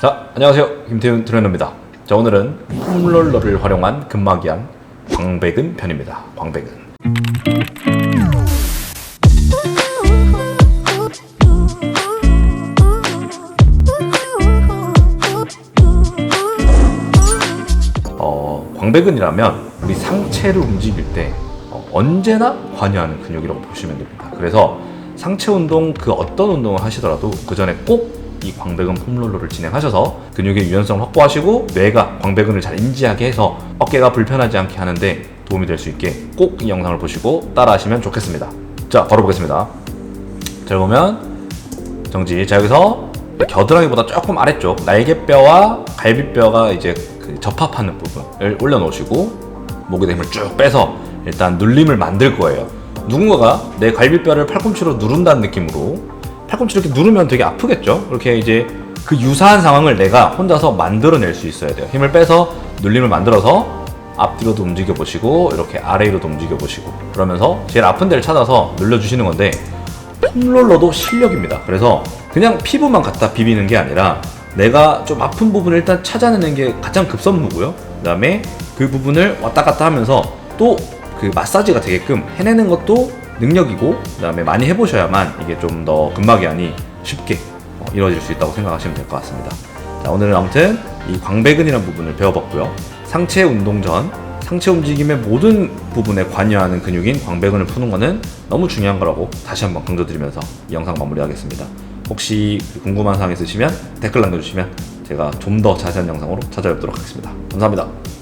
자, 안녕하세요. 김태훈 트레이너입니다. 자, 오늘은 폼롤러를 활용한 근막이한 광배근 편입니다. 광배근. 어, 광배근이라면 우리 상체를 움직일 때 어, 언제나 관여하는 근육이라고 보시면 됩니다. 그래서 상체 운동 그 어떤 운동을 하시더라도 그 전에 꼭 이 광배근 폼롤러를 진행하셔서 근육의 유연성을 확보하시고 뇌가 광배근을 잘 인지하게 해서 어깨가 불편하지 않게 하는데 도움이 될 수 있게 꼭 이 영상을 보시고 따라하시면 좋겠습니다. 자, 바로 보겠습니다. 자, 보면 정지. 자 여기서 겨드랑이보다 조금 아래쪽 날개뼈와 갈비뼈가 이제 그 접합하는 부분을 올려놓으시고 목에 힘을 쭉 빼서 일단 눌림을 만들 거예요. 누군가가 내 갈비뼈를 팔꿈치로 누른다는 느낌으로 팔꿈치 이렇게 누르면 되게 아프겠죠? 이렇게 이제 그 유사한 상황을 내가 혼자서 만들어낼 수 있어야 돼요. 힘을 빼서 눌림을 만들어서 앞뒤로도 움직여 보시고 이렇게 아래로도 움직여 보시고 그러면서 제일 아픈 데를 찾아서 눌러주시는 건데 폼롤러도 실력입니다. 그래서 그냥 피부만 갖다 비비는 게 아니라 내가 좀 아픈 부분을 일단 찾아내는 게 가장 급선무고요. 그 다음에 그 부분을 왔다 갔다 하면서 또 그 마사지가 되게끔 해내는 것도 능력이고 그다음에 많이 해보셔야만 이게 좀 더 근막이 아니 쉽게 어, 이루어질 수 있다고 생각하시면 될 것 같습니다. 자, 오늘은 아무튼 이 광배근이라는 부분을 배워봤고요. 상체 운동 전 상체 움직임의 모든 부분에 관여하는 근육인 광배근을 푸는 거는 너무 중요한 거라고 다시 한번 강조드리면서 이 영상 마무리하겠습니다. 혹시 궁금한 사항 있으시면 댓글 남겨주시면 제가 좀 더 자세한 영상으로 찾아뵙도록 하겠습니다. 감사합니다.